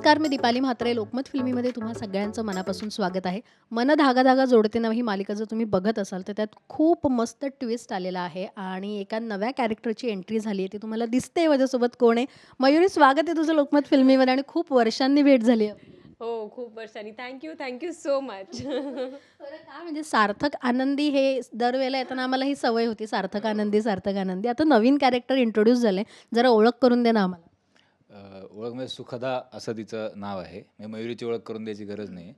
नमस्कार मी दीपाली म्हात्रे. लोकमत फिल्मीमध्ये तुम्हा सगळ्यांचं मनापासून स्वागत आहे. मन धागा धागा जोडते ना ही मालिका जर तुम्ही बघत असाल तर त्यात खूप मस्त ट्विस्ट आलेला आहे आणि एका नव्या कॅरेक्टरची एंट्री झाली आहे. ती तुम्हाला दिसते माझ्यासोबत कोण आहे? मयुरी स्वागत आहे तुझं लोकमत फिल्मीमध्ये आणि खूप वर्षांनी भेट झाली आहे. हो खूप वर्षांनी. थँक्यू थँक्यू सो मच काय म्हणजे सार्थक आनंदी हे दरवेळेला येताना आम्हाला ही सवय होती सार्थक आनंदी सार्थक आनंदी. आता नवीन कॅरेक्टर इंट्रोड्यूस झाले जरा ओळख करून दे ना आम्हाला. ओळख म्हणजे सुखदा असं तिचं नाव आहे. म्हणजे मयुरीची ओळख करून द्यायची गरज नाही.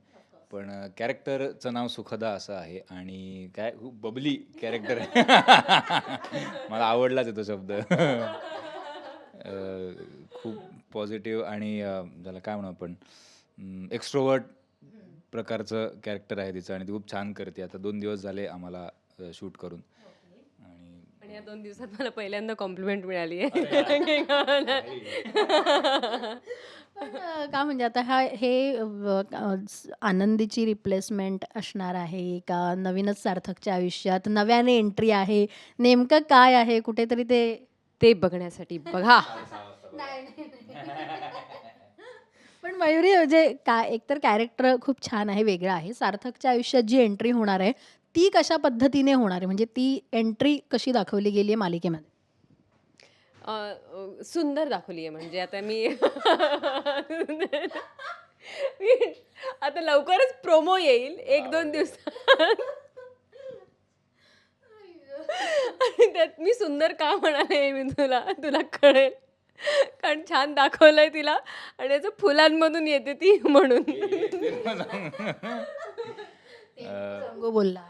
पण कॅरेक्टरचं नाव सुखदा असं आहे आणि काय खूप बबली कॅरेक्टर आहे. मला आवडलाच आहे तो शब्द. खूप पॉझिटिव्ह आणि ज्याला काय म्हणू आपण एक्स्ट्रोवर्ट प्रकारचं कॅरेक्टर आहे तिचं आणि ती खूप छान करते. आता दोन दिवस झाले आम्हाला शूट करून. या दोन दिवसात मला पहिल्यांदा कॉम्प्लिमेंट मिळाली. आहे पण का म्हणजे आता हा हे आनंदीची रिप्लेसमेंट असणार आहे का? नवीनच सार्थकच्या आयुष्यात नव्याने एंट्री आहे. नेमकं काय आहे? कुठेतरी ते ते बघण्यासाठी. बघा. पण मयुरी म्हणजे का एकतर कॅरेक्टर खूप छान आहे वेगळं आहे. सार्थकच्या आयुष्यात जी एंट्री होणार आहे ती कशा पद्धतीने होणार आहे? म्हणजे ती एंट्री कशी दाखवली गेली आहे मालिकेमध्ये? अ, सुंदर दाखवली आहे म्हणजे आता मी मी- आता लवकरच प्रोमो येईल. एक दोन दिवसात. आणि त्यात मी सुंदर का म्हणाले मी तुला तुला कळेल. कारण छान दाखवलंय तिला. आणि याचं फुलांमधून येते ती म्हणून. संगो. बोलला.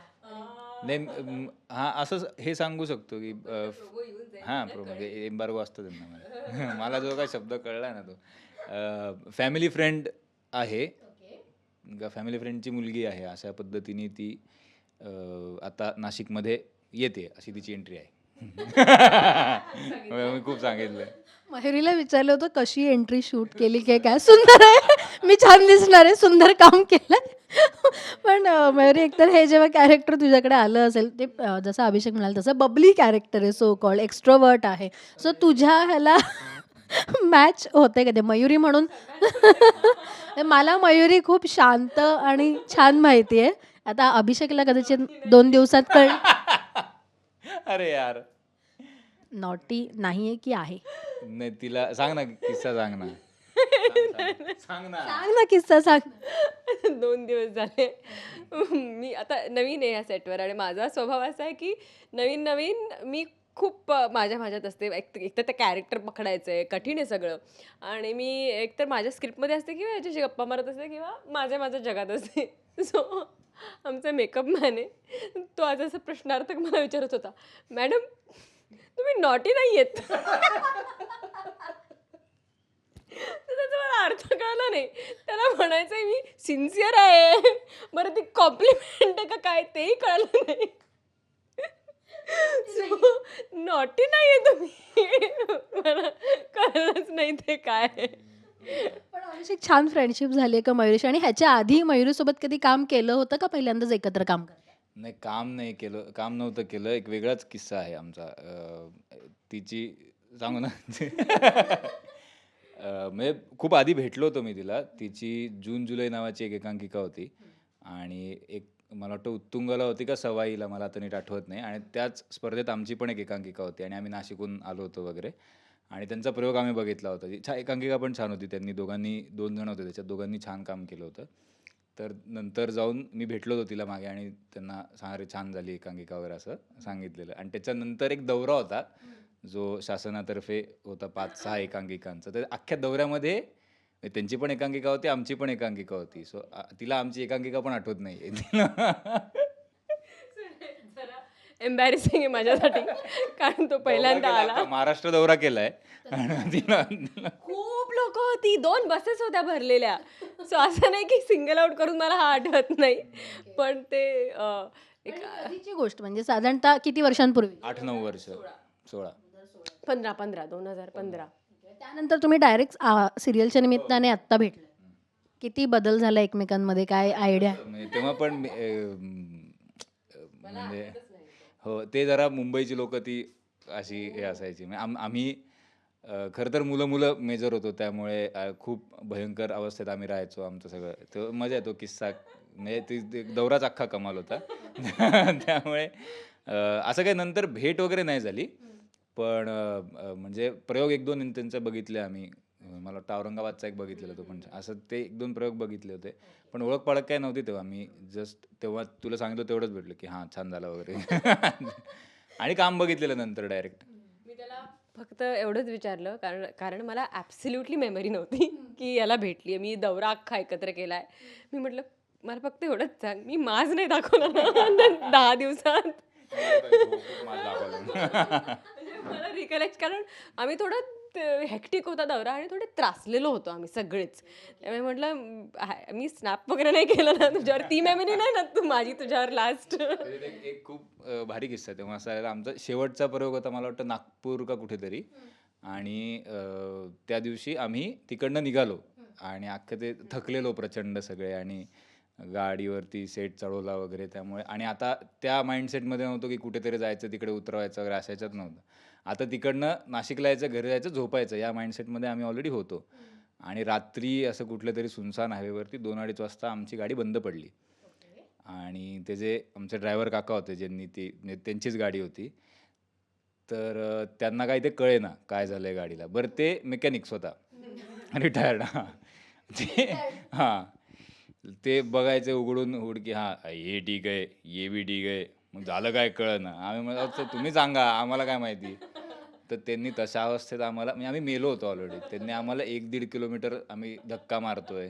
नाही हा असं हे सांगू शकतो की हां प्रो म्हणजे एम्बार्गो असतो त्यांना मला. मला जो काय शब्द कळला ना तो. फॅमिली फ्रेंड आहे. फॅमिली फ्रेंडची मुलगी आहे अशा पद्धतीने ती आता नाशिकमध्ये येते अशी तिची एंट्री आहे. मी खूप सांगितलं. मयुरीला विचारलं होतं कशी एंट्री शूट केली काय काय सुंदर आहे? मी छान दिसणार आहे सुंदर काम केलं पण मयुरी एकतर हे जेव्हा कॅरेक्टर तुझ्याकडे आलं असेल ते अं, जसं अभिषेक म्हणाल तसं बबली कॅरेक्टर आहे सो कॉल्ड एक्स्ट्रोवर्ट आहे. सो तुझ्या ह्याला मॅच होते का ते? मयुरी म्हणून. मला मयुरी खूप शांत आणि छान माहिती आहे. आता अभिषेकला कदाचित दोन दिवसात कळ अरे यार. नॉटी नाही आहे की आहे? नाही तिला सांग ना किस्सा सांग ना. सांग ना. सांग ना किस्सा सांग. दोन दिवस झाले. मी आता नवीन आहे या सेटवर आणि माझा स्वभाव असा आहे की नवीन नवीन मी खूप माझ्या माझ्यात असते. एक एकतर ते कॅरेक्टर पकडायचं आहे. कठीण आहे सगळं. आणि मी एकतर माझ्या स्क्रिप्टमध्ये असते किंवा याच्याशी गप्पा मारत असते किंवा माझ्या माझ्या जगात असते. सो आमचा मेकअप मॅन आहे. तो आज असं प्रश्नार्थक मला विचारत होता मॅडम तुम्ही नॉटी नाही आहेत त्याचा मला अर्थ कळला नाही. त्याला म्हणायचंय मी सिन्सिअर आहे. बरं ती कॉम्प्लिमेंट आहे का काय तेही कळलं नाही. नॉटी नाही आहे तुम्ही. मला कळलंच नाही ते काय आहे. पण अभिषेक छान फ्रेंडशिप झाली आहे का मयुरीशी? आणि ह्याच्या आधी मयुरीसोबत कधी काम केलं होतं का पहिल्यांदाच एकत्र काम करताय? नाही काम नाही केलं काम नव्हतं केलं. एक वेगळाच किस्सा आहे आमचा. तिची सांगू ना? म्हणजे खूप आधी भेटलो होतो मी तिला. तिची जून जुलै नावाची एक एकांकिका होती. आणि एक मला वाटतं उत्तुंगला होती का सवाईला मला आता नीट आठवत नाही. आणि त्याच स्पर्धेत आमची पण एक एकांकिका होती आणि आम्ही नाशिकहून आलो होतो वगैरे. आणि त्यांचा प्रयोग आम्ही बघितला होता. ती एकांकिका पण छान होती त्यांनी. दोघांनी दोन जण होते त्याच्यात. दोघांनी छान काम केलं होतं. तर नंतर जाऊन मी भेटलो होतो तिला मागे आणि त्यांना सांग छान झाली एकांकिका वगैरे असं सांगितलेलं. आणि त्याच्यानंतर एक दौरा होता. जो शासनातर्फे होता पाच सहा एकांकिकांचा. तर अख्ख्या दौऱ्यामध्ये त्यांची पण एकांकिका होती आमची पण एकांकिका होती. सो तिला आमची एकांकिका पण आठवत नाही. एम्बॅरेसिंग आहे माझ्यासाठी कारण तो पहिल्यांदा आला. महाराष्ट्र दौरा केलाय. खूप लोक होती दोन बसेस होत्या भरलेल्या. सो असं नाही की सिंगल आउट करून मला हा आठवत नाही. पण ते एक कधीची गोष्ट म्हणजे साधारणतः किती वर्षांपूर्वी? आठ नऊ वर्ष. सोळा. पंधरा पंधरा दोन हजार पंधरा. त्यानंतर तुम्ही डायरेक्ट सिरियलच्या निमित्ताने आत्ता भेटले. किती बदल झाला एकमेकांमध्ये? काय आयडिया म्हणजे तेव्हा पण मी, अं, म्हणजे हो ते जरा मुंबईची लोक ती अशी हे असायची. म्हणजे आम आम्ही अ, खरं तर मुलं मुलं मेजर होतो. त्यामुळे अ, खूप भयंकर अवस्थेत आम्ही राहायचो आमचं सगळं. तो मजा येतो किस्सा. म्हणजे ती ते दौराच अख्खा कमाल होता. त्यामुळे अ, असं काही नंतर भेट वगैरे नाही झाली. पण म्हणजे प्रयोग एक दोन त्यांचे बघितले आम्ही. मला वाटतं औरंगाबादचा एक बघितलेला तो पण. असं ते एक दोन प्रयोग बघितले होते. पण ओळख पाळख काय नव्हती तेव्हा. मी जस्ट तेव्हा तुला सांगितलं तेवढंच भेटलं की हां छान झालं वगैरे. आणि काम बघितलेलं नंतर डायरेक्ट मी त्याला फक्त एवढंच विचारलं. कारण कारण मला ॲब्सल्युटली मेमरी नव्हती की याला भेटली मी दौरा अख्खा एकत्र केला आहे मी म्हटलं मला फक्त एवढंच सांग. मी माज नाही दाखवला दहा दिवसात. म्हणजे मला रिकलेक्ट कारण आम्ही थोडं हेक्टिक होता दौरा आणि थोडे त्रासलेलो होतो आम्ही सगळेच. त्यामुळे म्हटलं "म, स्नॅप वगैरे नाही केलं ना तुझ्यावर. ती मेमरी नाही ना तू माझी तुझ्यावर लास्ट एक खूप भारी किस्सा तेव्हा असा आमचा शेवटचा प्रयोग होता मला वाटतं नागपूर का कुठेतरी. आणि त्या दिवशी आम्ही तिकडनं निघालो. आणि अख्खं ते थकलेलो प्रचंड सगळे आणि गाडीवरती सेट चढवला वगैरे त्यामुळे. आणि आता त्या माइंडसेटमध्ये नव्हतो की कुठेतरी जायचं तिकडे उतरवायचं वगैरे अशा ह्याच्यात नव्हतं. आता तिकडनं नाशिकला यायचं घरी जायचं झोपायचं या माइंडसेटमध्ये आम्ही ऑलरेडी होतो. आणि रात्री असं कुठल्या तरी सुनसान हायवेवरती दोन अडीच वाजता आमची गाडी बंद पडली. आणि ते जे आमचे ड्रायव्हर काका होते ज्यांनी ती त्यांचीच गाडी होती. तर त्यांना काही ते कळेना काय झालं आहे गाडीला. बरं ते मेकॅनिक्स होता. रिटायर्ड हां. ते हां. ते बघायचे उघडून उघड की हां हे ठीक आहे हे बी ठीक आहे. मग झालं काय कळलं आम्ही म्हणतो तुम्ही सांगा आम्हाला काय माहिती? तर त्यांनी तशा अवस्थेत आम्हाला म्हणजे आम्ही मेलो होतो ऑलरेडी त्यांनी आम्हाला एक दीड किलोमीटर आम्ही धक्का मारतोय.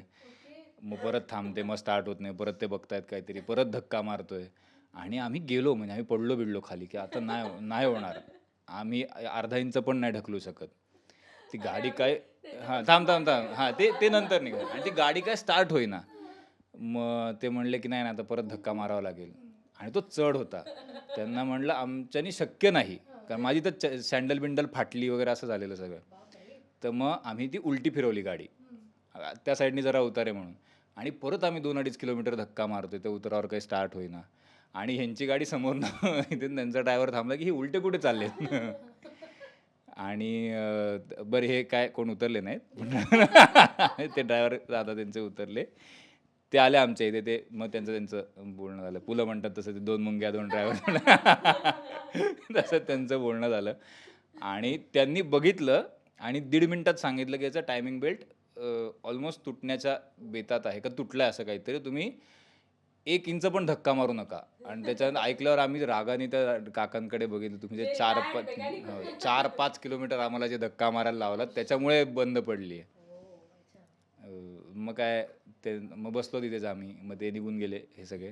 मग परत थांबते मग स्टार्ट होत नाही. परत ते बघतायत काहीतरी परत धक्का मारतोय. आणि आम्ही गेलो म्हणजे आम्ही पडलो बिडलो खाली की आता नाही नाही होणार. आम्ही अर्धा इंच पण नाही ढकलू शकत. ती गाडी काय हां थांब थांब थांब. हां ते ते नंतर निघाल. आणि ती गाडी काय स्टार्ट होईना. मग ते म्हणले की नाही ना आता परत धक्का मारावा लागेल. आणि तो चढ होता. त्यांना म्हणलं आमच्यानी शक्य नाही कारण माझी तर सँडल बिंडल फाटली वगैरे असं झालेलं सगळं. तर मग आम्ही ती उलटी फिरवली गाडी. त्या साईडनी जरा उतारे म्हणून. आणि परत आम्ही दोन अडीच किलोमीटर धक्का मारतोय त्या उतरावर काही स्टार्ट होईना. आणि ह्यांची गाडी समोरनं इथे त्यांचा ड्रायव्हर थांबला की ही उलटे कुठे चालले आणि बरं हे काय कोण उतरले नाहीत? ते ड्रायव्हर दादा त्यांचे उतरले. ते आले आमच्या इथे ते मग त्यांचं त्यांचं बोलणं झालं. पुलं म्हणतात तसं ते दोन मुंग्या दोन ड्रायव्हर तसं त्यांचं बोलणं झालं. आणि त्यांनी बघितलं आणि दीड मिनिटात सांगितलं की याचा टायमिंग बेल्ट ऑलमोस्ट तुटण्याच्या बेतात आहे. का तुटलं आहे असं काहीतरी. तुम्ही एक इंच पण धक्का मारू नका. आणि त्याच्यानंतर ऐकल्यावर आम्ही रागाने त्या काकांकडे बघितलं. तुम्ही जे चार पाच हो, चार पाच किलोमीटर आम्हाला जे धक्का मारायला लावला त्याच्यामुळे बंद पडली मग काय ते मग बसलो तिथेच आम्ही. मग ते निघून गेले हे सगळे.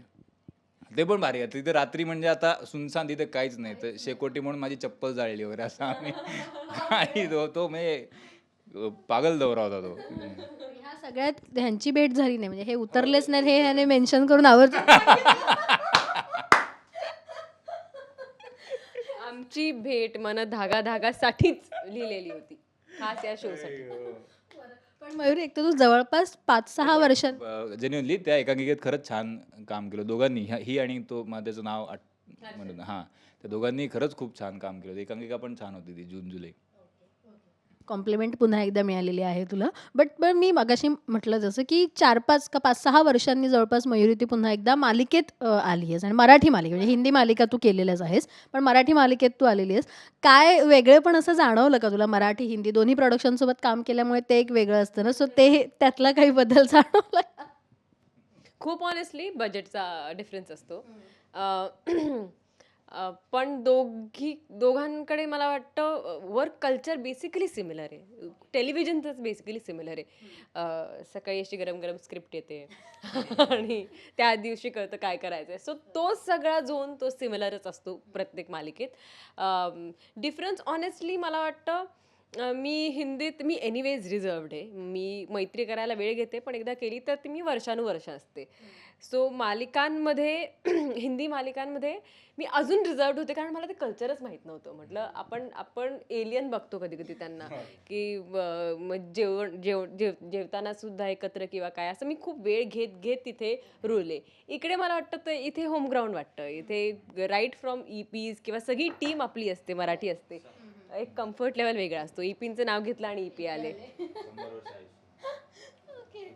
ते पण भारी आहे. तिथे रात्री म्हणजे आता सुनसान तिथे काहीच नाही. तर शेकोटी म्हणून माझी चप्पल जाळली वगैरे असं आम्ही. काही तो तो म्हणजे पागल दौरा होता तो. ह्या सगळ्यात ह्यांची भेट झाली नाही. म्हणजे हे उतरलेच नाहीत हे ह्याने मेन्शन करून आवर्ज आमची भेट मन धागा धागासाठीच लिहिलेली होती. खास या शोसाठी. पण मयुरी एक तर तू जवळपास पाच सहा वर्षां जेन्युअनली त्या एकांकिकेत खरंच छान काम केलं. दोघांनी ह्या- ही आणि तो मला त्याचं नाव आठ म्हणून हां. त्या दोघांनी खरंच खूप छान काम केलं. होतं एकांकिका पण छान होती ती जून जुलै. कॉम्प्लिमेंट पुन्हा एकदा मिळालेली आहे तुला. बट पण मी मगाशी म्हटलं जसं की चार पाच का पाच सहा वर्षांनी जवळपास मयुरी ती पुन्हा एकदा मालिकेत आली आहेस आणि मराठी मालिका म्हणजे हिंदी मालिका तू केलेल्याच आहेस पण मराठी मालिकेत तू आलेली आहेस. काय वेगळे पण असं जाणवलं का तुला मराठी हिंदी दोन्ही प्रोडक्शनसोबत काम केल्यामुळे ते एक वेगळं असतं ना? सो ते त्यातला काही बदल जाणवला? खूप ऑनेस्टली बजेटचा डिफरन्स असतो. पण दोघी दोघांकडे मला वाटतं वर्क कल्चर बेसिकली सिमिलर आहे. टेलिव्हिजनचंच बेसिकली सिमिलर आहे. सकाळी अशी गरम गरम स्क्रिप्ट येते. आणि त्या दिवशी कळतं काय करायचं आहे सो तो सगळा झोन तो सिमिलरच असतो प्रत्येक मालिकेत. डिफरन्स ऑनेस्टली मला वाटतं मी हिंदीत मी एनिवेज रिझर्वड आहे. मी मैत्री करायला वेळ घेते पण एकदा केली तर ती मी वर्षानुवर्ष असते. सो मालिकांमध्ये हिंदी मालिकांमध्ये मी अजून रिझर्वड होते कारण मला ते कल्चरच माहीत नव्हतं. म्हटलं आपण आपण एलियन बघतो कधी कधी त्यांना की जेवण जेव जेव जेवताना सुद्धा एकत्र किंवा काय. असं मी खूप वेळ घेत घेत तिथे रुळले. इकडे मला वाटतं तर इथे होम ग्राउंड वाटतं. इथे राईट फ्रॉम ई पीज किंवा सगळी टीम आपली असते मराठी असते. एक कम्फर्ट लेवल वेगळा असतो. इपींचं नाव घेतलं आणि इपी आले.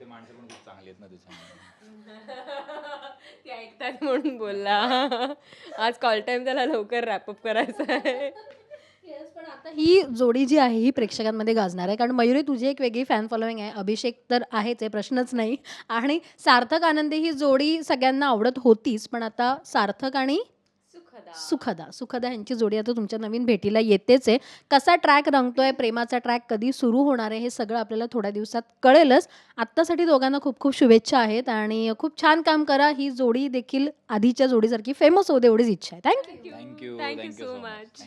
ते माणसं पण खूप चांगली आहेत ना त्याच्यामुळे. ते ऐकतात म्हणून बोलला. आज कॉल टाइम त्याला लवकर रॅपअप करायचा आहे. पण आता ही जोडी जी आहे ही प्रेक्षकांमध्ये गाजणार आहे. कारण मयुरी तुझी एक वेगळी फॅन फॉलोईंग आहे. अभिषेक तर आहेच आहे प्रश्नच नाही. आणि सार्थक आनंदी ही जोडी सगळ्यांना आवडत होतीच. पण आता सार्थक आणि सुखदा. सुखदा यांची जोडी आता तुमच्या नवीन भेटीला येतेच आहे. कसा ट्रॅक रंगतोय? प्रेमाचा ट्रॅक कधी सुरू होणार आहे? हे सगळं आपल्याला थोड्या दिवसात कळेलच. आत्तासाठी दोघांना खूप खूप शुभेच्छा आहेत आणि खूप छान काम करा. ही जोडी देखील आधीच्या जोडीसारखी फेमस होऊ दे एवढीच इच्छा आहे. Thank you thank you so much